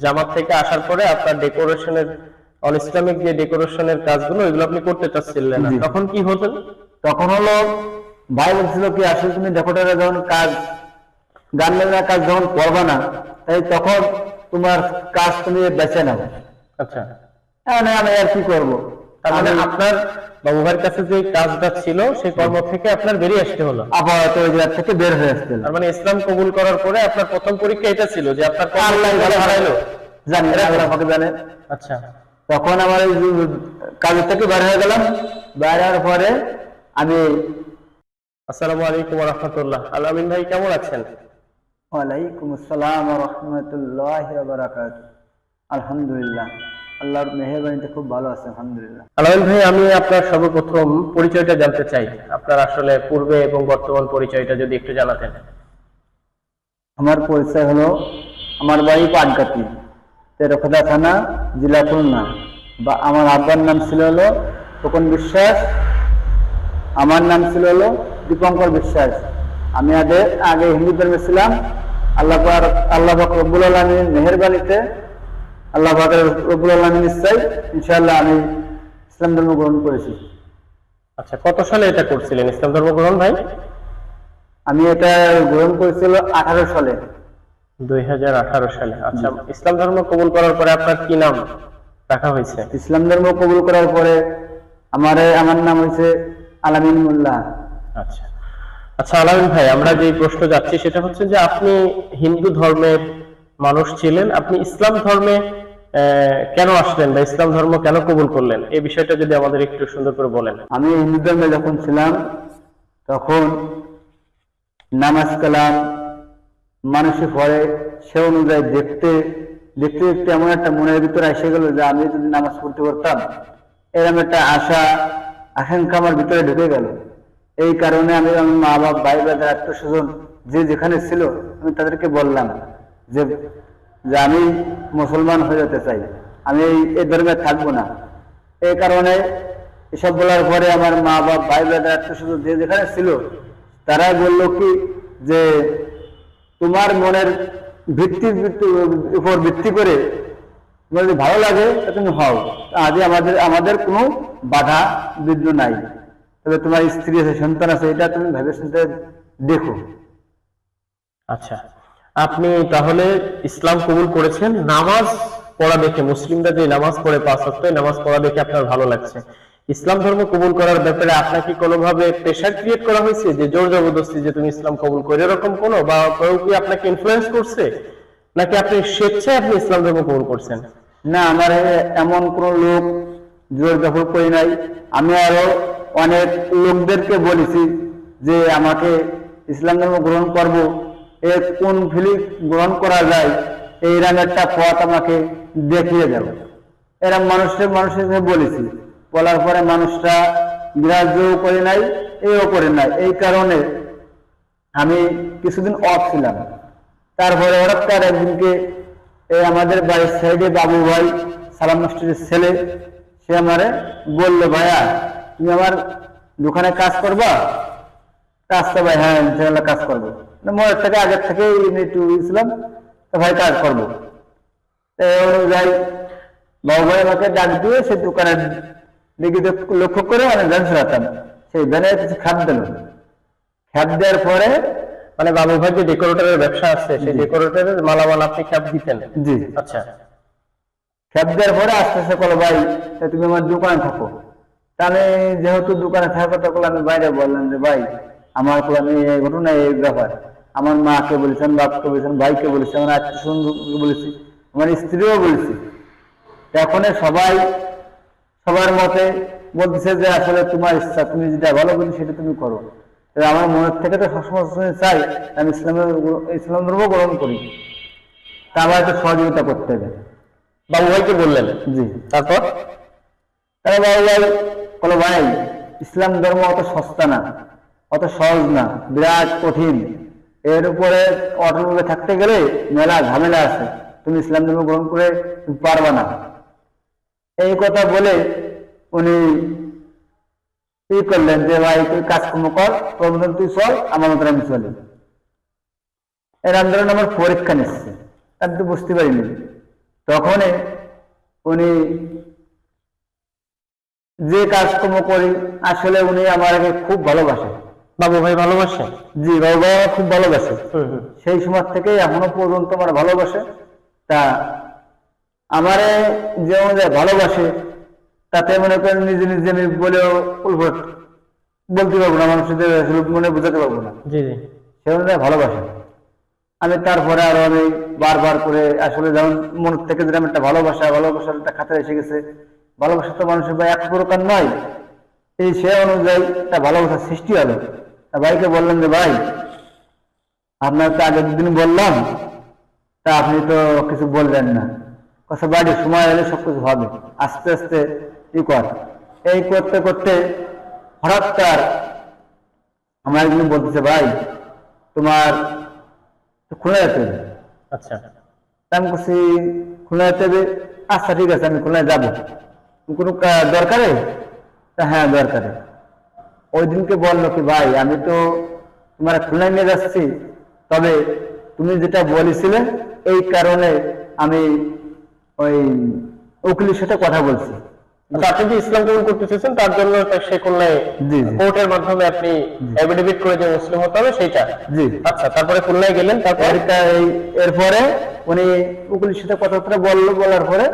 জামাত থেকে আসার পরে আপনার ডেকোরেশনের অন ইসলামিক যে ডেকোরেশনের কাজগুলো এগুলো আপনি করতে চাচ্ছিলেন না। তখন কি হতো? তখন হলো ভাই বলছিল কি আসলে তুমি ডেকোরেটারের যখন কাজ গান বাজনার কাজ যখন করবে না তাই তখন তোমার কাজ তুমি বেছে নেব আচ্ছা। হ্যাঁ না আমি আর কি করব? তার মানে আপনার বাবু ভাইয়ের কাছে যে কাজটা ছিল সেই কর্ম থেকে আপনার বেরিয়ে আসতে হলো। আপাতত ওই জায়গা থেকে বের হয়ে আসছিল তার মানে ইসলাম কবুল করার পরে আপনার প্রথম পরীক্ষা এটা ছিল যে আপনার আল্লাহ কীভাবে হারাইলো। জানি আল্লাহ আমাকে জানে। আচ্ছা। তখন আমার এই কাজের থেকে বের হয়ে গেলাম। বের হওয়ার পরে আমি আসসালামু আলাইকুম রহমতুল্লাহ আলামিন ভাই কেমন আছেন? ওয়ালাইকুম আসসালাম রহমতুল্লাহ বারাকাত আলহামদুলিল্লাহ। আল্লাহর মেহরবানিতে খুব ভালো আছে আলহামদুলিল্লাহ। আলামিন ভাই আমি আপনার সর্বপ্রথম পরিচয়টা জানতে চাই। আপনার আসলে পূর্বে এবং বর্তমান পরিচয়টা যদি একটু জানাতেন। আমার পরিচয় হলো আমার বাড়ি পাটগাতি তেরোখদা থানা জেলা খুলনা। বা আমার আব্বার নাম ছিল হলো তপন বিশ্বাস আমার নাম ছিল হলো দীপঙ্কর বিশ্বাস। আমি আগে আগে হিন্দু ধর্মে ছিলাম। আল্লাহ আল্লাহ রব্বুল আলমীর মেহরবানিতে আল্লাহ পাক রব্বুল আলমীর ইচ্ছাই ইনশাআল্লাহ আমি ইসলাম ধর্ম গ্রহণ করেছি। আচ্ছা কত সালে এটা করছিলেন ইসলাম ধর্ম গ্রহণ ভাই? আমি এটা গ্রহণ করেছিল আঠারো সালে। দুই হাজার আঠারো সালে। আচ্ছা ইসলাম ধর্ম কবুল করার পরে আপনার কি নাম রাখা হয়েছে? ইসলাম ধর্ম কবুল করার পরে আমার আমার নাম হয়েছে আলামিন মোল্লা। আচ্ছা। আচ্ছা আলামিন ভাই আমরা যে প্রশ্ন যাচ্ছি সেটা হচ্ছে যে আপনি হিন্দু ধর্মের মানুষ ছিলেন, আপনি ইসলাম ধর্মে কেন আসলেন বা ইসলাম ধর্ম কেন কবুল করলেন? এই বিষয়টা যদি আমাদের একটু সুন্দর করে বলেন। আমি হিন্দু ধর্মে যখন ছিলাম, তখন নামাজ কালাম মানুষে পড়ে সে অনুযায়ী দেখতে দেখতে দেখতে এমন একটা মনের ভিতরে এসে গেল যে আমি যদি নামাজ পড়তে পারতাম এরকম একটা আশা, আকাঙ্ক্ষা আমার ভিতরে ঢুকে গেল। এই কারণে আমি আমার মা বাবা ভাই বাজার আত্মীয় স্বজন যে যেখানে ছিল, আমি তাদেরকে বললাম যে যে আমি মুসলমান হয়ে যেতে চাই, আমি এই- ধর্মে থাকব না। এই কারণে এসব বলার পরে আমার মা বাবা ভাই ব্রাদার আত্মীয় যে যেখানে ছিল, তারাই বলল কি যে তোমার মনের ভিত্তির ভিত্তি- উপর ভিত্তি করে তোমার যদি ভালো লাগে তুমি হও। আজকে আমাদের আমাদের কোনো বাধা বিঘ্ন নাই। তবে তোমার স্ত্রী আছে, সন্তান আছে, এটা তুমি ভেবে চিন্তে দেখো। আচ্ছা। আপনি তাহলে ইসলাম কবুল করেছেন, নামাজ পড়া দেখে, মুসলিমরা যে নামাজ পড়ে পাঁচ ওয়াক্ত নামাজ পড়া দেখে আপনার ভালো লাগছে। ইসলাম ধর্ম কবুল করার ব্যাপারে আপনাকে কোনোভাবে প্রেশার ক্রিয়েট করা হয়েছে যে জোর জবরদস্তি যে তুমি ইসলাম কবুল করে এরকম কোনো? বা কেউ কি আপনাকে ইনফ্লুয়েন্স করছে? নাকি আপনি স্বেচ্ছায় আপনি ইসলাম ধর্ম কবুল করছেন? না, আমার এমন কোন লোক জোর দখল করি নাই। আমি আরও অনেক লোকদেরকে বলেছি যে আমাকে ইসলাম ধর্ম গ্রহণ করব। এর কোন ফিলি গ্রহণ করা যায় এইরকম একটা পথ আমাকে দেখিয়ে দাও এরকম মানুষের মানুষের কাছে বলেছি। বলার পরে মানুষটা গ্রাহ্যও করে নাই, এও করে নাই। এই কারণে আমি কিছুদিন অফ ছিলাম। তারপরে হঠাৎ করে একদিনকে এই আমাদের বাড়ির সাইডে বাবু ভাই, সালাম মাস্টারের ছেলে, সে আমারে বলল, ভাইয়া, তুমি আমার দোকানে কাজ করবা? কাজটা ভাই হ্যাঁ ইনশাআল্লাহ কাজ করব। না, মনের থেকে আগের থেকে একটু ছিলাম তো ভাই কাজ করব। অনুযায়ী বাবু ভাই আমাকে ডাক দিয়ে সে দোকানের দিকে লক্ষ্য করে অনেক গান শোনাতাম সেই ভ্যানে কিছু খাপ দিল। খাপ দেওয়ার পরে মানে বাবু ভাই যে ডেকোরেটরের ব্যবসা আছে সেই ডেকোরেটরের মালামাল আপনি খ্যাপ দিতেন? জি। আচ্ছা। খ্যাপ দেওয়ার পরে আস্তে আস্তে বলো ভাই তুমি আমার দোকানে থাকো। তা আমি যেহেতু দোকানে থাকার কথা বলে আমি বাইরে বললাম যে ভাই আমার এই ঘটনা এই ব্যাপার আমার মাকে বলেছেন বাপকে বলেছেন ভাইকে বলেছি আমার আত্মীয় বলেছি আমার স্ত্রীও বলেছি। এখন সবাই সবার মতে বলতেছে যে আসলে তোমার ইচ্ছা তুমি যেটা ভালো বলি সেটা তুমি করো। আমার মনের থেকে তো সবসময় চাই আমি ইসলামের ইসলাম ধর্ম গ্রহণ করি। তা আমার একটু সহযোগিতা করতে হবে। বাবু ভাইকে বললেন? জি। তারপর? তাহলে বাবু ভাই বলো ভাই ইসলাম ধর্ম অত সস্তা না। অত সহজ না, বিরাট কঠিন। এর উপরে অটলভাবে থাকতে গেলে মেলা ঝামেলা আছে। তুমি ইসলাম ধর্ম গ্রহণ করে পারবা না। এই কথা বলে উনি ই করলেন যে, ভাই, তুই কাজকর্ম কর তোর মতন তুই চল, আমার মতন আমি চলি। এর আন্দোলন আমার পরীক্ষা নিচ্ছে। আমি তো বুঝতে পারিনি। তখনই উনি যে কাজকর্ম করি, আসলে উনি আমাকে খুব ভালোবাসে বাবু ভাই ভালোবাসে? জি বাবা খুব ভালোবাসে। সেই সময় থেকে এখনও পর্যন্ত আমার ভালোবাসে। তা আমারে যে অনুযায়ী ভালোবাসে তাতে মনে করেন নিজে নিজে আমি বলেও বলতে পারব না মানুষদের মনে বোঝাতে পারব না। জি জি। সে অনুযায়ী ভালোবাসে। আমি তারপরে আরও আমি বারবার করে আসলে যেমন মন থেকে যেরকম একটা ভালোবাসা ভালোবাসার একটা খাতা এসে গেছে। ভালোবাসা তো মানুষের ভাই এক প্রকার নয়। এই সে অনুযায়ী একটা ভালোবাসার সৃষ্টি হলো। তা ভাইকে বললাম যে ভাই আপনার তো আগের দিন বললাম তা আপনি তো কিছু বললেন না। কথা বাড়ি সময় হলে সবকিছু হবে। আস্তে আস্তে ই কর। এই করতে করতে হঠাৎ তার আমার একদিন বলতেছে ভাই তোমার খুলে যেতে হবে। আচ্ছা। আমি বলছি খুলনা যেতে হবে? আচ্ছা ঠিক আছে আমি খুলনায় যাব। কোনো দরকারে? তা হ্যাঁ দরকারে। ওই দিনকে বলল কি ভাই আমি তো তোমার খুলনায় নিয়ে যাচ্ছি তবে তুমি যেটা বলেছিলে এই কারণে আমি ওই উকিলের সাথে কথা বলছি। আচ্ছা আপনি যে ইসলাম কবুল করতে চেয়েছেন তার জন্য সে খুলনায়। কোর্টের মাধ্যমে আপনি এফিডেভিট করে যে মুসলিম হতে হবে সেইটা? জি। আচ্ছা তারপরে খুলনায় গেলেন তারপর? এই- এরপরে উনি উকিলের সাথে কথাবার্তা বলল বলার পরে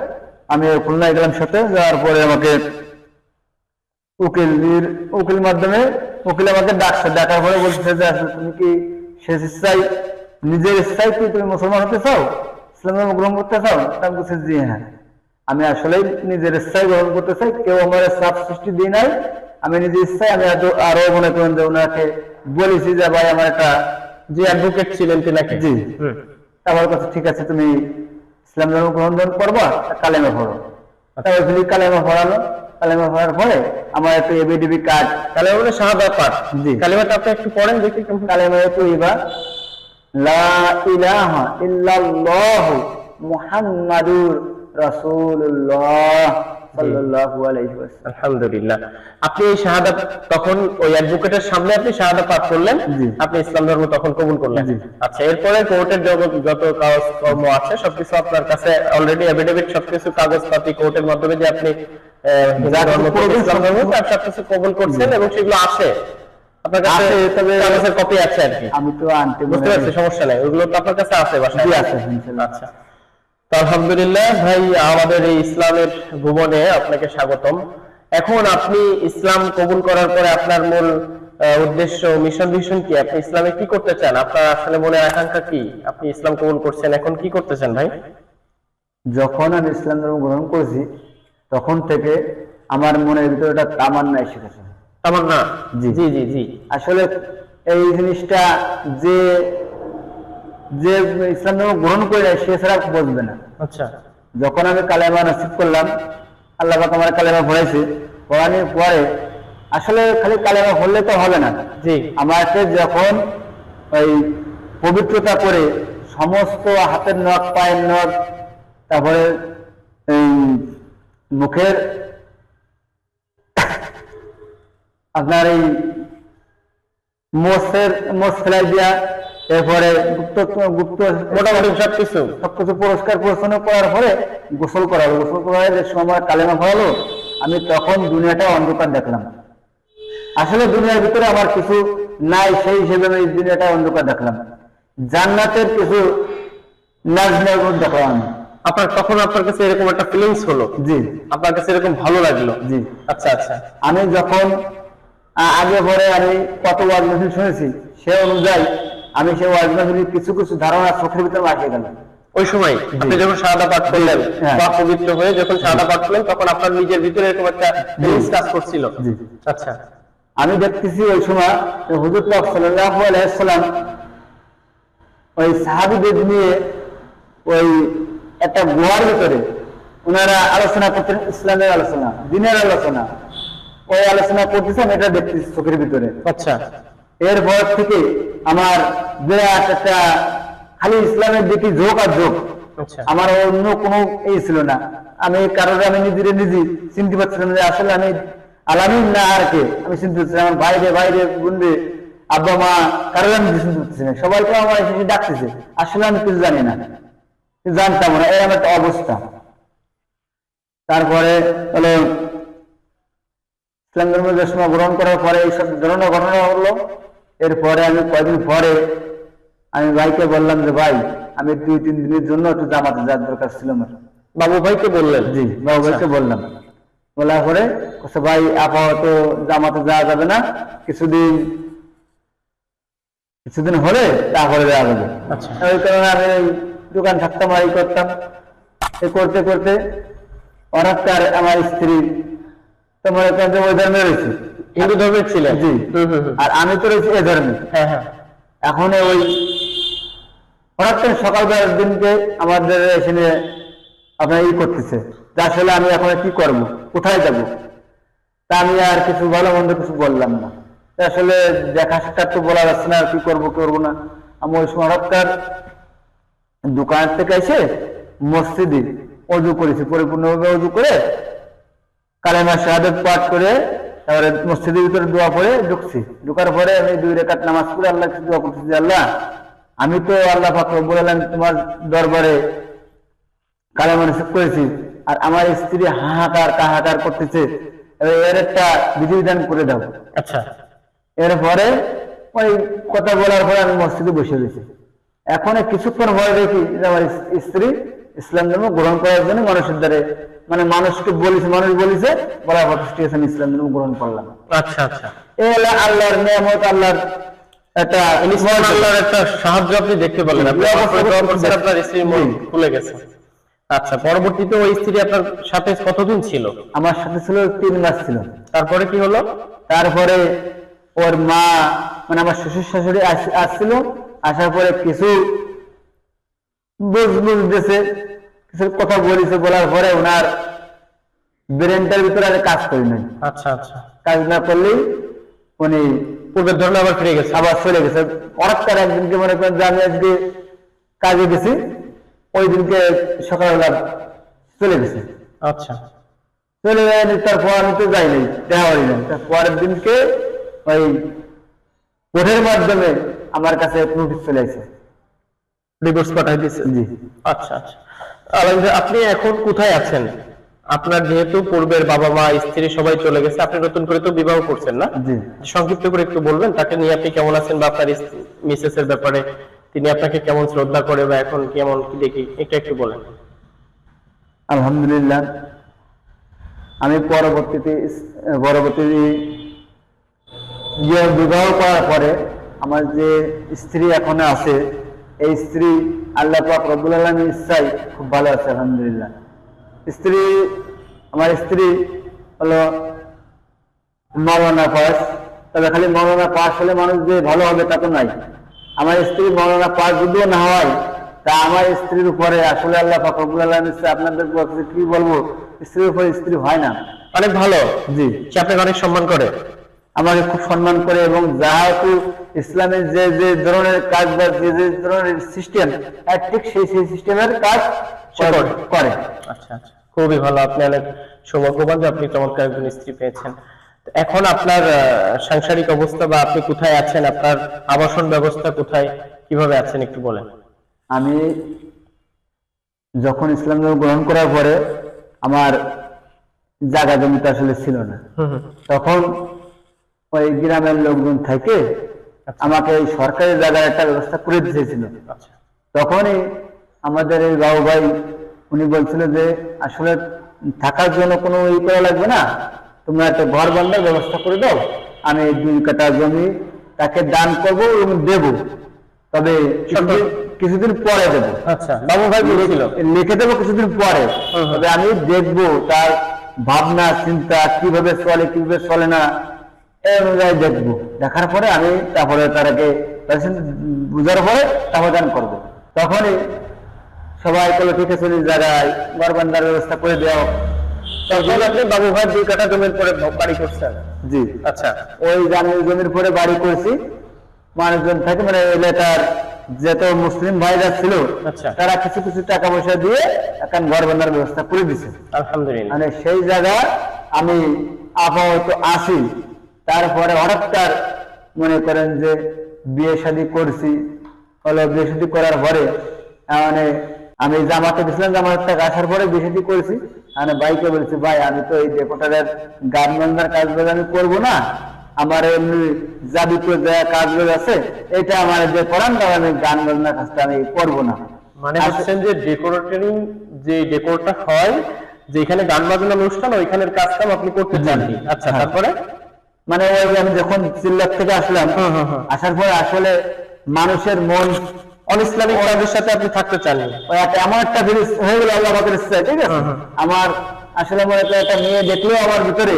আমি খুলনায় গেলাম সাথে যাওয়ার পরে আমাকে উকিলের উকিল মাধ্যমে উকিল আমাকে ডাকছে ডাকার পরে বলছে যে আসলে তুমি কি শেষ ইচ্ছাই নিজের ইচ্ছাই কি তুমি মুসলমান হতে চাও? ইসলাম ধর্ম গ্রহণ করতে চাও? তা আমি বলছি জি হ্যাঁ। আমি আসলে নিজের ইচ্ছাই গ্রহণ করতে চাই কেউ আমার চাপ সৃষ্টি দিই নাই। আমি নিজের ইচ্ছাই আমি আরো- আরও মনে করেন যে ওনাকে বলেছি যে ভাই আমার একটা যে অ্যাডভোকেট ছিলেন তিনাকে। জি। আমার কাছে ঠিক আছে তুমি ইসলাম ধর্ম গ্রহণ করবা কালেমা পড়ো। তারপর তুমি কালেমা পড়ালো। কালেমা পড়ার পরে আমার একটা এবিডিবি কার্ড কালেমা মানে শাহাদাত পাঠ জি। কালেমাটা আপনি একটু পড়েন দেখি কেমন কালেমা তৈবা লা ইলাহা ইল্লাল্লাহ মুহাম্মাদুর রাসূলুল্লাহ সাল্লাল্লাহু আলাইহি ওয়াসাল্লাম। আলহামদুলিল্লাহ। আপনি এই শাহাদাত তখন ওই অ্যাডভোকেটের সামনে আপনি শাহাদাত পাঠ করলেন আপনি ইসলাম ধর্ম তখন কবুল করলেন। আচ্ছা এরপরে কোর্টের যত- যত কাগজ কর্ম আছে সবকিছু আপনার কাছে অলরেডি এফিডেভিট সবকিছু কাগজপাতি কোর্টের মাধ্যমে যে আপনি আহ, হিন্দু যা কিছু ধর্ম থেকে করবেন ইসলাম ধর্ম সবকিছু- তার সবকিছু কবুল করছেন এবং সেগুলো আছে। আপনার কাছে তবে- কাগজের কপি আছে আর কি। আমি তো আনতে বুঝতে পারছি সমস্যা নাই। ওগুলো তো আপনার কাছে আছে বাসায়। আছে, আচ্ছা। তো আলহামদুলিল্লাহ ভাই আমাদের এই ইসলামের ভুবনে আপনাকে স্বাগতম। এখন আপনি ইসলাম কবুল করার পরে আপনার মূল উদ্দেশ্য মিশন ভিশন কি? আপনি ইসলামে কি করতে চান? আপনার আসলে মনের আকাঙ্ক্ষা কি? আপনি ইসলাম কবুল করছেন এখন কি করতে চান ভাই? যখন আমি ইসলাম ধর্ম গ্রহণ করেছি তখন থেকে আমার মনের ভিতরে একটা তামান্না এসে গেছে। আমার না জি। জি জি জি। আসলে এই জিনিসটা যে যে ইসলাম ধর্ম গ্রহণ করে নেয়, সে ছাড়া বুঝবে না। আচ্ছা। যখন আমি কালেমা নসিব করলাম আল্লাহ পাক আমার কালেমা পড়াইছে। পড়ানোর পরে আসলে খালি কালেমা পড়লে তো হবে না। জি। আমাকে যখন ওই পবিত্রতা করে সমস্ত হাতের নখ পায়ের নখ তারপরে এই মুখের আপনার এই মোষের মোষ ফেলাই দিয়া এরপরে গুপ্ত গুপ্ত মোটামুটি সবকিছু। সবকিছু পুরস্কার পরিচ্ছন্ন করার পরে গোসল করালো। গোসল করার যে সময় কালেমা ফলালো আমি তখন দুনিয়াটা অন্ধকার দেখলাম। আসলে দুনিয়ার ভিতরে আমার কিছু নাই সেই হিসেবে আমি দুনিয়াটা অন্ধকার দেখলাম। জান্নাতের কিছু নাজনের দেখলাম। আমি আপনার তখন আপনার কাছে এরকম একটা ফিলিংস হলো? জি। আপনার কাছে এরকম ভালো লাগল? জি। আচ্ছা আচ্ছা। আমি যখন আগে পরে আমি কত ওয়াজ মাহফিল শুনেছি সে অনুযায়ী আমি সেই ওয়াজ মাহফিলের কিছু কিছু ধারণা চোখের ভিতরে আসে গেল ওই সময় আপনি যখন সাদা পাঠ করলেন হ্যাঁ। বা পবিত্র হয়ে যখন সাদা পাঠ করলেন তখন আপনার নিজের ভিতরে এরকম একটা ফিলিংস কাজ করছিল। জি। আচ্ছা। আমি দেখতেছি ওই সময় হুজুর সাল্লাল্লাহু আলাইহি ওই সাহাবীদের নিয়ে ওই একটা গুহার ভিতরে ওনারা আলোচনা করতেন ইসলামের আলোচনা দিনের আলোচনা। ওই আলোচনা করতেছেন এটা দেখতেছি চোখের ভিতরে। আচ্ছা। এরপর থেকে আমার বিরাট একটা খালি ইসলামের দিকে ঝোঁক আর ঝোঁক। আচ্ছা। আমার অন্য কোনো এই ছিল না। আমি কারোর আমি নিজের নিজে চিনতে পারছিলাম যে আসলে আমি আলামিন না আর কে? আমি চিনতে পারছিলাম আমার বাইরে বাইরে গুনবে আব্বা মা কারোর আমি চিনতে পারছি না। সবাইকে আমার এসে ডাকতেছে। আসলে আমি কিছু জানি না। জানতাম না এরকম একটা অবস্থা। তারপরে হলো ইসলাম ধর্ম সময় গ্রহণ করার পরে এইসব ধরনের ঘটনা হলো এরপরে আমি কয়েকদিন পরে আমি ভাইকে বললাম যে ভাই আমি দুই তিন দিনের জন্য একটু জামাতে যাওয়ার দরকার ছিল আমার। বাবু ভাইকে বললেন? জি বাবু ভাইকে বললাম। বলার পরে ভাই আপাতত জামাতে যাওয়া যাবে না কিছুদিন কিছুদিন হলে তারপরে যাওয়া যাবে। আচ্ছা। ওই কারণে আমি দোকান থাকতাম আর করতাম। এ করতে করতে তার আমার স্ত্রী তোমার এখানে ওই ধর্মে রয়েছে। হিন্দু ধর্মের ছিলেন? জি। আর আমি তো রয়েছি এ ধর্মে। হ্যাঁ হ্যাঁ। এখন ওই হঠাৎ করে সকালবেলার দিনকে আমাদের এখানে আপনার ই করতেছে। যে আসলে আমি এখন কি করব? কোথায় যাব? তা আমি আর কিছু ভালো মন্দ কিছু বললাম না। আসলে দেখা সাক্ষাৎ তো বলা যাচ্ছে না আর কি করব করব না। আমি ওই সময় হঠাৎ দোকান থেকে এসে মসজিদে অজু করেছি পরিপূর্ণভাবে অজু করে কালেমা শাহাদত পাঠ করে তারপরে মসজিদের ভিতরে দোয়া পড়ে ঢুকছি। ঢুকার পরে আমি দুই রেখাত নামাজ পড়ে আল্লাহ কাছে দোয়া করতেছি আল্লাহ আমি তো আল্লাহ পাক রব্বুল আলামিন তোমার দরবারে কালেমা নিষেধ করেছি আর আমার স্ত্রী হাহাকার কাহাকার করতেছে। এর একটা বিধিবিধান করে দাও। আচ্ছা। এরপরে ওই কথা বলার পরে আমি মসজিদে বসে রয়েছি। এখন কিছুক্ষণ ভয় দেখি যে আমার স্ত্রী ইসলাম ধর্ম গ্রহণ করার জন্য মানুষের দ্বারে মানে মানুষকে বলেছে মানুষ বলেছে পর ঠিক আছে ইসলাম ধর্ম গ্রহণ করলাম। আচ্ছা আচ্ছা। এই হলো আল্লাহর নিয়ামত আল্লাহর একটা আল্লাহর একটা সাহায্য আপনি দেখতে পেলেন। আপনার স্ত্রীর মন খুলে গেছে। আচ্ছা পরবর্তীতে ওই স্ত্রী আপনার সাথে কতদিন ছিল? আমার সাথে ছিল তিন মাস ছিল। তারপরে কি হলো? তারপরে ওর মা মানে আমার শ্বশুর শাশুড়ি আস- আসছিল আসার পরে কিছু বুঝ বুঝতেছে কিছু কথা বলেছে বলার পরে ওনার ব্রেনটার ভিতরে আর কাজ করি নাই। আচ্ছা আচ্ছা। কাজ না করলেই উনি পূর্বের ধর্মে আবার ফিরে গেছে। আবার চলে গেছে। হঠাৎ করে একদিনকে মনে করেন যে আমি আজকে কাজে গেছি ওই দিনকে সকালবেলা চলে গেছে। আচ্ছা। চলে যায়নি তারপর আমি তো যাইনি দেখা নাই। তার পরের দিনকে ওই কোর্টের মাধ্যমে আমার কাছে নোটিশ চলে আসে ডিভোর্স পাঠাই দিয়েছে? জি। আচ্ছা আচ্ছা। আলহামদুলিল্লাহ, আপনি এখন কোথায় আছেন? আপনার যেহেতু পূর্বের বাবা মা স্ত্রী সবাই চলে গেছে আপনি নতুন করে তো বিবাহ করছেন না? জি। সংক্ষিপ্ত করে একটু বলবেন তাকে নিয়ে আপনি কেমন আছেন বা আপনার মিসেস এর ব্যাপারে? তিনি আপনাকে কেমন শ্রদ্ধা করে বা এখন কেমন কি দেখি? এটা একটু বলেন। আলহামদুলিল্লাহ আমি পরবর্তীতে ইস- পরবর্তী ইয়ে বিবাহ করার পরে আমার যে স্ত্রী এখন আছে এই স্ত্রী আল্লাহ পাক রব্বুল আলমীর ইচ্ছাই খুব ভালো আছে আলহামদুলিল্লাহ। স্ত্রী আমার স্ত্রী হলো মৌলানা পাস তবে খালি মৌলানা পাস হলে মানুষ যে ভালো হবে তা তো নাই। আমার স্ত্রী মৌলানা পাস যদিও না হয় তা আমার স্ত্রীর উপরে আসলে আল্লাহ ফাকরুল আলম আপনাদের কি বলব? স্ত্রীর উপরে স্ত্রী হয় না। অনেক ভালো। জি। সে আপনাকে অনেক সম্মান করে। আমাকে খুব সম্মান করে এবং যাহাতু ইসলামের যে যে ধরনের কাজ বা যে যে ধরনের সিস্টেম ঠিক সেই সেই সিস্টেমের কাজ করে। আচ্ছা আচ্ছা। খুবই ভালো। আপনি অনেক সৌভাগ্যবান যে আপনি চমৎকার একজন স্ত্রী পেয়েছেন। এখন আপনার সাংসারিক অবস্থা বা আপনি কোথায় আছেন আপনার আবাসন ব্যবস্থা কোথায় কীভাবে আছেন একটু বলেন। আমি যখন ইসলাম ধর্ম গ্রহণ করার পরে আমার জায়গা জমিতে আসলে ছিল না। তখন ওই গ্রামের লোকজন থেকে আমাকে এই সরকারি জায়গার একটা ব্যবস্থা করে দিয়েছিল। আচ্ছা। তখনই আমাদের এই বাবু ভাই উনি বলছিল যে আসলে থাকার জন্য কোনো ই করা লাগবে না। তোমরা একটা ঘর বান্ধার ব্যবস্থা করে দাও। আমি এই দুই কাটা জমি তাকে দান করব এবং দেব। তবে কিছুদিন- পরে দেবো। আচ্ছা বাবু ভাই বলেছিল। লিখে দেবো কিছুদিন পরে। তবে আমি দেখব তার ভাবনা চিন্তা কীভাবে চলে কীভাবে চলে না। অনুযায়ী দেখব দেখার পরে আমি তারপরে তারাকে বুঝার পরে সমাধান করব। তখনই সবাই কলে ঠিক আছে জায়গায় গরবান্দার ব্যবস্থা করে দেওয়া। তখন আপনি বাবু ভাই দুই কাঠা জমির পরে বাড়ি করছেন? জি। আচ্ছা ওই জামিল জমির পরে বাড়ি করেছি। মানুষজন থাকে মানে এলাকার যত মুসলিম ভাইরা ছিল আচ্ছা। তারা কিছু কিছু টাকা পয়সা দিয়ে এখন ঘর বান্ধার ব্যবস্থা করে দিছে। আলহামদুলিল্লাহ। মানে সেই জায়গা আমি আপাতত আসি। তারপরে হঠাৎ তার মনে করেন যে বিয়ে শাদী করছি। হলো বিয়ে শাদী করার পরে মানে আমি জামাতে গেছিলাম জামাত থেকে আসার পরে বিয়ে শাদী করেছি। আমি ভাইকে বলেছি ভাই আমি তো এই ডেকোটারের গান বাজনার কাজ বাজ আমি করব না। আমার এমনি যাবতীয় যা কাজ বাজ আছে এটা আমার যে করান তার আমি গান বাজনার কাজটা আমি করব না। মানে হচ্ছেন যে ডেকোরেটরিং যে ডেকোরটা হয় যেখানে গান বাজনা অনুষ্ঠান ওইখানের কাজটাও আপনি করতে চাননি আচ্ছা হ্যাঁ। তারপরে? মানে ওই যে আমি যখন সিল্লার থেকে আসলাম হুম, হুম, হুম। আসার পরে আসলে মানুষের মন অন ইসলামিক কাজের সাথে আপনি থাকতে একটা এমন একটা জিনিস হয়ে গেল আল্লাহ পাকের ইচ্ছা ঠিক আছে। আমার আসলে মনে একটা মেয়ে দেখলেও আমার ভিতরে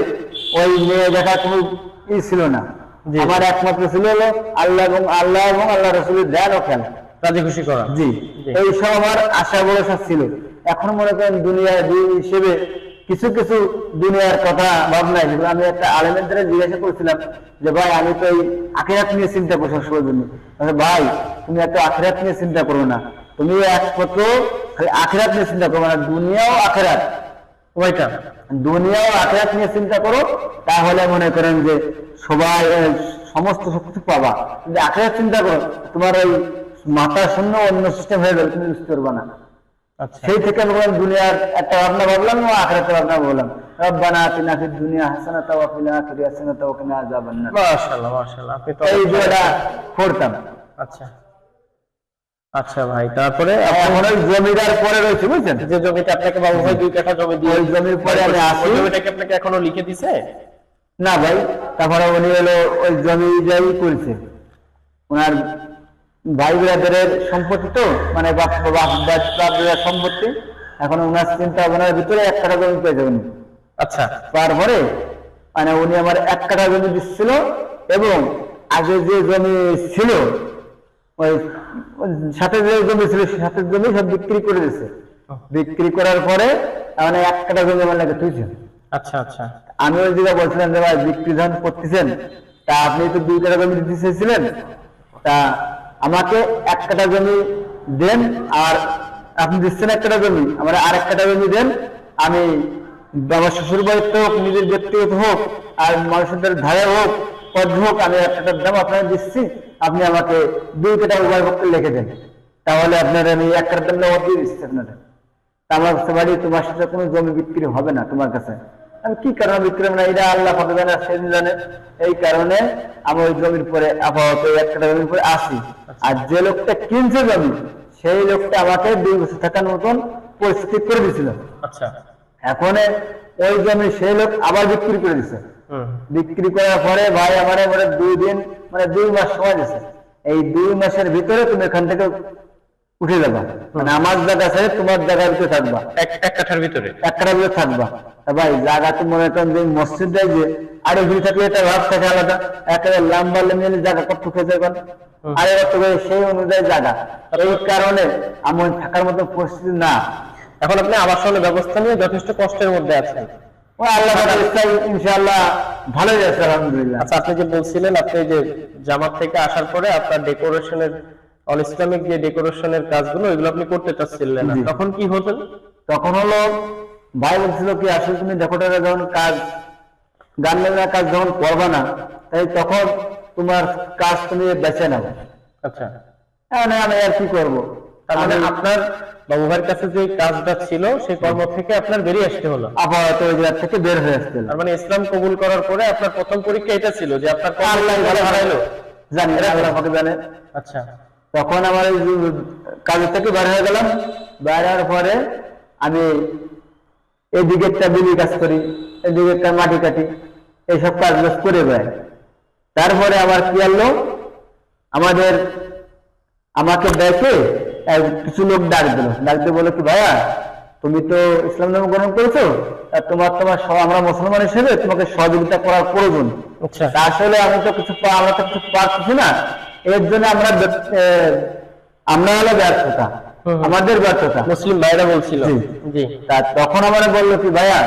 ওই মেয়ে দেখার কোনো ই ছিল না। আমার একমাত্র ছিল হলো আল্লাহ এবং আল্লাহ এবং আল্লাহ রসুলের দেন ও খেলা রাজি খুশি করা জি জি। এই সব আমার আশা ভরসা ছিল এখন মনে করেন দুনিয়ার দিন হিসেবে কিছু কিছু দুনিয়ার কথা ভাবনাই যেগুলো আমি একটা আলেমের দ্বারা জিজ্ঞাসা করছিলাম যে, ভাই, আমি তো এই আখেরাত নিয়ে চিন্তা করছি সবার জন্য। ভাই, তুমি এত আখেরাত নিয়ে চিন্তা করো না। তুমি একমাত্র খালি আখেরাত নিয়ে চিন্তা করো না দুনিয়াও আখেরাত। ওইটা। দুনিয়াও আখেরাত নিয়ে চিন্তা করো, তাহলে মনে করেন যে সবাই সমস্ত সবকিছু পাবা। যদি আখেরাত চিন্তা করো, তোমার ওই মাথা শূন্য অন্য সিস্টেম হয়ে গেল, তুমি বুঝতে পারবা না। সেই থেকে আমি বললাম দুনিয়ার একটা ভাবনা ভাবলাম ও আখেরাতের ভাবনা বললাম রব্বানা আতিনা ফিদ দুনিয়া হাসানাতা ওয়া ফিল আখিরাতি হাসানাতা ওয়া কিনা আযাবান নার। মাশাআল্লাহ মাশাআল্লাহ আপনি তো এই দুটা পড়তাম। আচ্ছা। আচ্ছা ভাই তারপরে ওই জমিদার পরে রয়েছে বুঝছেন? যে জমিটা আপনাকে বাবু ভাই দুই কাঠা জমি দিয়ে ওই জমির পরে আমি আসি। ওই জমিটাকে আপনাকে এখনও লিখে দিছে? না ভাই তারপরে উনি হলো ওই জমি যাই করেছে। ওনার ভাই ব্রাদারের সম্পত্তি তো মানে সম্পত্তি। এখন ওনার চিন্তা ভাবনার ভিতরে এক কাঠা জমি পেয়ে যাবেন। আচ্ছা। তারপরে মানে উনি আমার এক কাঠা জমি দিচ্ছিল এবং আগে যে জমি ছিল ওই সাথে যে জমি ছিল সাথে জমি সব বিক্রি করে দিচ্ছে বিক্রি করার পরে মানে এক কাঠা জমি আমার লাগে তুইছে। আচ্ছা আচ্ছা। আমি ওই দিকে বলছিলাম যে ভাই বিক্রি যখন করতেছেন তা আপনি তো দুই কাঠা জমি দিতে চেয়েছিলেন তা আমাকে এক কাটা জমি দেন আর আপনি দিচ্ছেন এক কাটা জমি, আমার আর এক কাঠা জমি দেন। আমি আমার শ্বশুর বাড়িতে হোক, নিজের ব্যক্তিগত হোক, আর মানুষের ধারে হোক, পদ হোক, আমি এক কাটার দাম আপনাকে দিচ্ছি, আপনি আমাকে দুই কাঠা উভয় পক্ষে লিখে দেন। তাহলে আপনার আমি এক কাটার দাম দিয়ে দিচ্ছি আপনাদের তা আমার বাড়ি তোমার সাথে কোনো জমি বিক্রি হবে না তোমার কাছে। কি কারণে বিক্রি না এটা আল্লাহ পাকে জানে সেদিন জানে। এই কারণে আমি ওই জমির পরে আপাতত ওই একটা জমির পরে আসি। আর যে লোকটা কিনছে জমি সেই লোকটা আমাকে দুই বছর থাকার মতন পরিস্থিতি করে দিয়েছিল আচ্ছা। এখন ওই জমি সেই লোক আবার বিক্রি করে দিছে। বিক্রি করার পরে ভাই আমার মানে দুই দিন মানে দুই মাস সময় দিছে। এই দুই মাসের ভিতরে তুমি এখান থেকে উঠে যাবা। মানে আমার জায়গা ছেড়ে তোমার জায়গার ভিতরে থাকবা। এক এক কাঠার ভিতরে? একটা ভিতরে থাকবা। ভাই জায়গা তো মনে করেন যে মসজিদ দেয় যে আরে ঘুরে থাকলে এটা ভাব থাকে আলাদা। একেবারে লম্বা লেমিয়ে জায়গা কত খেতে যাবেন আরে কত সেই অনুযায়ী জায়গা। এই কারণে আমার থাকার মতো পরিস্থিতি না। এখন আপনি আবাসনের ব্যবস্থা নিয়ে যথেষ্ট কষ্টের মধ্যে আছেন। ও আল্লাহ ইনশাআল্লাহ ভালোই আছে আলহামদুলিল্লাহ। আচ্ছা আপনি যে বলছিলেন আপনি যে জামাত থেকে আসার পরে আপনার ডেকোরেশনের অল ইসলামিক যে ডেকোরেশনের কাজগুলো ওইগুলো আপনি করতে চাচ্ছিলেন না। তখন কি হতেন তখন হলো ভাই বলছিল কি আসলে তুমি টাকা যখন কাজ গান বাজনার কাজ যখন করবে না তাই তখন তোমার কাজ তুমি বেছে নাও। আচ্ছা। মানে আমি আর কি করব? তার মানে আপনার বাবু ভাইয়ের কাছে যে কাজটা ছিল সেই কর্ম থেকে আপনার বেরিয়ে আসতে হলো। আপাতত ওই জায়গা থেকে বের হয়ে আসতে হলো। মানে ইসলাম কবুল করার পরে আপনার প্রথম পরীক্ষা এটা ছিল যে আপনার আল্লাহ ভালো হারাইলো? জানি আল্লাহ জানে। আচ্ছা। তখন আমার এই যে কাজ থেকে বের হয়ে গেলাম। বের হওয়ার পরে আমি এদিকে একটা বিলি কাজ করি এদিকে একটা মাটি কাটি এইসব কাজ বাজ করে বেড়াই। তারপরে আবার কি আনলো? আমাদের আমাকে দেখে কিছু লোক ডাক দিল। ডাক দিয়ে বলে কি ভাইয়া তুমি তো ইসলাম ধর্ম গ্রহণ করেছ আর তোমার তোমার আমরা মুসলমান হিসেবে তোমাকে সহযোগিতা করার প্রয়োজন। আচ্ছা। আসলে আমি তো কিছু আমরা তো কিছু পারতেছি না। এর জন্য আমরা আমরা হলো ব্যর্থতা। আমাদের ব্যর্থতা। মুসলিম ভাইরা বলছিল। জি। তা তখন আমার বলল কি ভাইয়া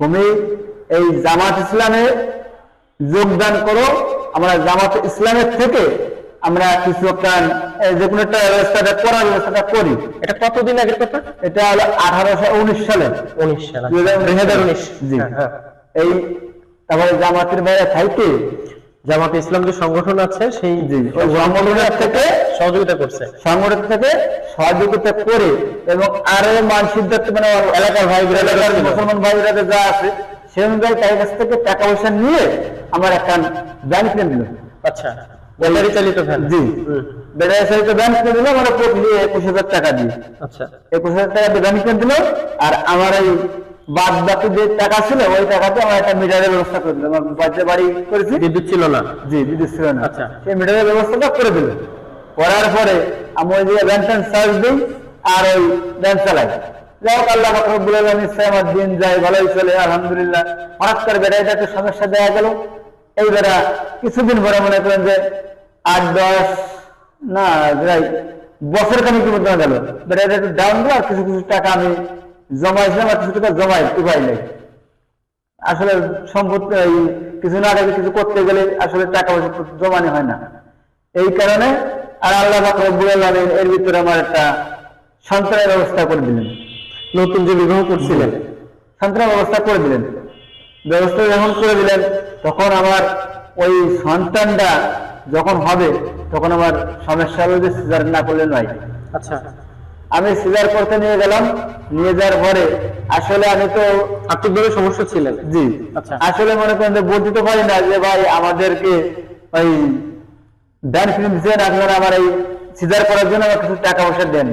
তুমি এই জামাত ইসলামে যোগদান করো আমরা জামাত ইসলামের থেকে আমরা কিছু একটা যে কোনো একটা ব্যবস্থাটা করার ব্যবস্থাটা করি। এটা কতদিন আগের কথা? এটা হলো আঠারোশো উনিশ সালে। উনিশ সালে। দুই হাজার উনিশ। জি। হ্যাঁ, হ্যাঁ। এই তারপরে জামাতের বাইরে থাইতে জামাতে ইসলাম যে সংগঠন আছে সেই সংগঠনের থেকে সহযোগিতা করছে। সংগঠন থেকে সহযোগিতা করে এবং আরও মান সিদ্ধান্ত মানে এলাকার ভাই এলাকার মুসলমান ভাইরা যা আছে সে অনুযায়ী তাদের কাছ থেকে টাকা পয়সা নিয়ে আমার একটা ব্যাংক কিনে দিল আচ্ছা ব্যাটারি চালিত ভ্যান। জি। বেড়ায় সাহিত্য ব্যাংক কিনে দিল আমার প্রতি একুশ হাজার টাকা দিয়ে। আচ্ছা। একুশ হাজার টাকা দিয়ে ব্যাংক কিনে দিল আর আমার এই বাদ বাকি যে টাকা ছিল ওই টাকাতে আমার একটা মিটারের ব্যবস্থা করে দিল আমার বাড়িতে বাড়ি করেছি। বিদ্যুৎ ছিল না? জি বিদ্যুৎ ছিল না। আচ্ছা। সেই মিটারের ব্যবস্থাটা করে দিল করার পরে আমি ওই যে ব্যাংক চার্জ দিই আর ওই ব্যাংক চালাই। যাই হোক আল্লাহ কথা বলে নিশ্চয় আমার দিন যায় ভালোই চলে আলহামদুলিল্লাহ। হঠাৎ করে বেড়াইটা একটু সমস্যা দেখা গেল। এই বেড়া কিছুদিন পরে মনে করেন যে আট দশ না বছর খানিক মতো গেল। বেড়াইটা একটু ডাউন দিল আর কিছু কিছু টাকা আমি জমাইছিলাম আর কিছু টাকা জমাই উপায় নেই। আসলে সম্পত্তি কিছু না থাকলে কিছু করতে গেলে আসলে টাকা পয়সা জমানো হয় না। এই কারণে আর আল্লাহ রব্বুল এর ভিতরে আমার একটা সন্তানের ব্যবস্থা করে দিলেন। নতুন যে বিবাহ করছিলেন। সন্তানের ব্যবস্থা করে দিলেন। ব্যবস্থা যখন করে দিলেন তখন আমার ওই সন্তানটা যখন হবে তখন আমার সমস্যা হলো যে সিজার না করলে নয়। আচ্ছা। আমি সিজার করতে নিয়ে গেলাম নিয়ে যাওয়ার পরে আসলে আমি তো আর্থিকভাবে সমস্যা ছিলেন। জি। আচ্ছা। আসলে মনে করেন যে বলতে পারি না যে ভাই আমাদেরকে ওই ডান ফিল্ম দিচ্ছেন আপনারা আমার এই সিজার করার জন্য আমার কিছু টাকা পয়সা দেন।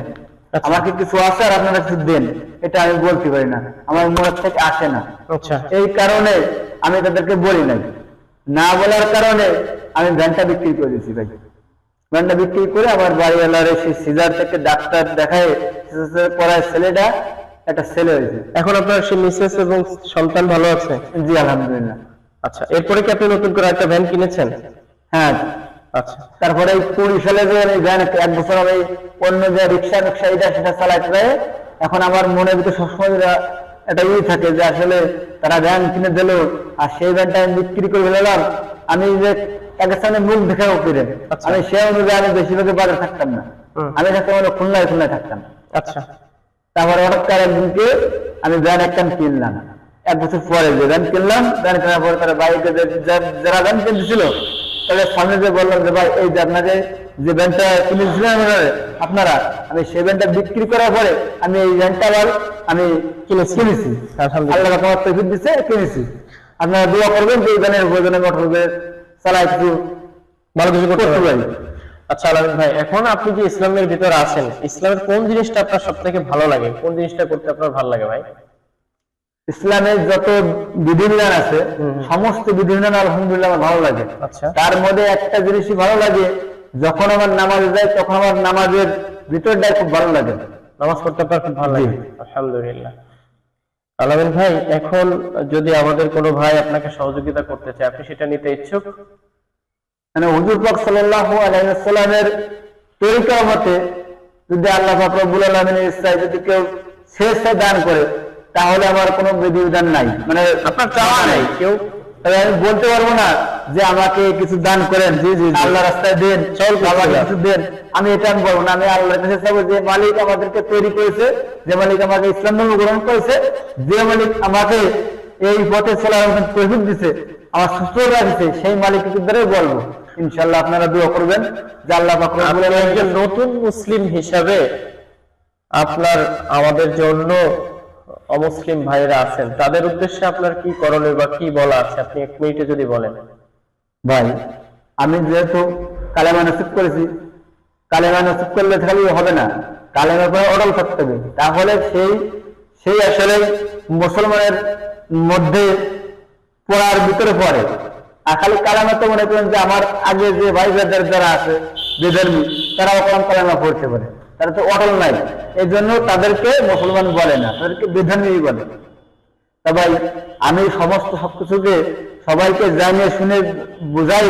আচ্ছা। আমাকে কিছু আসে আর আপনারা কিছু দেন। এটা আমি বলতে পারি না। আমার মনে থেকে আসে না। আচ্ছা। এই কারণে আমি তাদেরকে বলি নাই। না বলার কারণে আমি ভ্যানটা বিক্রি করে দিয়েছি ভাই। ভ্যানটা বিক্রি করে আমার বাড়িওয়ালার সেই সিজার থেকে ডাক্তার দেখায় করার ছেলেটা একটা ছেলে হয়েছে। এখন আপনার সে মিসেস এবং সন্তান ভালো আছে? জি আলহামদুলিল্লাহ। আচ্ছা এরপরে কি আপনি নতুন করে একটা ভ্যান কিনেছেন? হ্যাঁ। আচ্ছা। তারপরে এই কুড়ি সালে যে ভ্যান এক বছর আমি অন্য যে রিক্সা রিক্সা এটা সেটা চালাতে এখন আমার মনের ভিতরে সবসময় একটা ইয়ে থাকে যে আসলে তারা ভ্যান কিনে দিল আর সেই ভ্যানটা আমি বিক্রি করে ফেলাম আমি যে পাকিস্তানের মুখ দেখে ফিরে আচ্ছা। আমি সে অনুযায়ী আমি বেশিরভাগে বাজারে থাকতাম না। আমি থাকতাম হলো খুলনায় খুলনায় থাকতাম। আচ্ছা। তারপরে হঠাৎ করে একদিনকে আমি ভ্যান একটা কিনলাম। এক বছর পরে যে ভ্যান কিনলাম ভ্যান কেনার পরে তারা বাইকে যারা ভ্যান কিনতেছিল তাদের সামনে যে বললাম যে ভাই এই যে আপনাকে যে ভ্যানটা কিনেছিলেন আপনারা- আমি সেই ভ্যানটা বিক্রি করার পরে আমি এই ভ্যানটা আবার আমি কিনেছি। আল্লাহ তোমার তৈফিক দিচ্ছে কিনেছি। আপনারা দোয়া করবেন যে এই ভ্যানের প্রয়োজনে মোটর কিছু ভালো কিছু করতে পারি। আচ্ছা আলামিন ভাই এখন আপনি যে ইসলামের ভিতরে আছেন ইসলামের কোন জিনিসটা আপনার ভালো লাগে? কোন জিনিসটা করতে আপনার ভালো লাগে ভাই? ইসলামের যত বিধিবিধান আছে। সমস্ত বিধিবিধান আলহামদুলিল্লাহ আমার ভালো লাগে। আচ্ছা। তার মধ্যে একটা জিনিসই ভালো লাগে যখন আমার নামাজ যায় তখন আমার নামাজের ভিতরটাই খুব ভালো লাগে। নামাজ পড়তে আপনার খুব ভালো লাগে। আলহামদুলিল্লাহ। আলামিন ভাই এখন যদি আমাদের কোনো ভাই আপনাকে সহযোগিতা করতে চায় আপনি সেটা নিতে ইচ্ছুক? মানে হুজুর পাক সাল্লাল্লাহু আলাইহি ওয়াসাল্লামের তরিকা মতে যদি আল্লাহ পাক রব্বুল আলামিনের ইচ্ছায় যদি কেউ শেষ দান করে তাহলে আমার কোনো বিধিবিধান নাই। মানে আপনার চাওয়া নাই কেউ? আমি বলতে পারব না যে আমাকে কিছু দান করেন। জি, জি। আল্লাহ রাস্তায় দেন চল আমাকে কিছু দেন। আমি এটা আমি বলব না আমি আল্লাহর কাছে চাবো যে মালিক আমাদেরকে তৈরি করেছে যে মালিক আমাকে ইসলাম ধর্ম গ্রহণ করেছে যে মালিক আমাকে এই পথে চলার মতন তৌফিক দিছে আমার সুস্থ রাখছে সেই মালিকের দ্বারাই বলব? ইনশাল্লাহ আপনারা দোয়া করবেন যে আল্লাহ নতুন মুসলিম হিসাবে আপনার আমাদের জন্য অমুসলিম ভাইরা আছেন, তাদের উদ্দেশ্যে আপনার কি করণীয় বা কি বলা আছে? আপনি এক মিনিটে যদি বলেন। ভাই, আমি যেহেতু কালেমা নসিব করেছি, কালেমা নসিব করলে খালি হবে না। কালেমার পরে অটল থাকতে হবে। তাহলে সেই সেই আসলে মুসলমানের মধ্যে পড়ার ভিতরে পড়ে। আর খালি কালেমা তো মনে করেন যে আমার আগে যে ভাই যারা আছে, যে ধর্মী তারা কালেমা পড়তে পারে। তারা তো অটল নাই। এই জন্য তাদেরকে মুসলমান বলে না, তাদেরকে বেধর্মী বলে। তা ভাই, আমি সমস্ত সবকিছুকে সবাইকে জানিয়ে শুনে বুঝাই,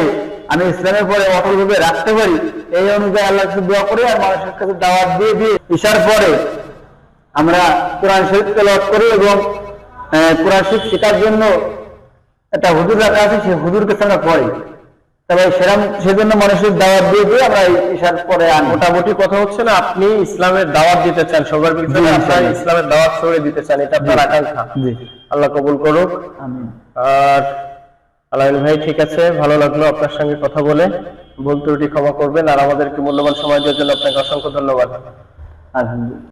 আমি ইসলামের পরে অটলভাবে রাখতে পারি, এই অনুযায়ী আল্লাহ দোয়া করে আর মানুষের কাছে দাওয়াত দিয়ে দিয়ে ইশার পরে আমরা কোরআন শরীফ তেলাওয়াত করি এবং কোরআন শরীফ শেখার জন্য একটা হুজুর রাখা আছে, সেই হুজুর কাছে আমরা পড়ি তবে সেজন্য মানুষের দাওয়াত দিয়ে দিয়ে আমরা ইশার পরে আনি। মোটামুটি কথা হচ্ছে না আপনি ইসলামের দাওয়াত দিতে চান সবার ভিতরে আপনার ইসলামের দাওয়াত ছড়িয়ে দিতে চান এটা আপনার আকাঙ্ক্ষা। জি। আল্লাহ কবুল করুক। আর আলামিন ভাই ঠিক আছে ভালো লাগল আপনার সঙ্গে কথা বলে। ভুল ত্রুটি ক্ষমা করবেন আর আমাদেরকে মূল্যবান সময় দেওয়ার জন্য আপনাকে অসংখ্য ধন্যবাদ। আলহামদুলিল্লাহ।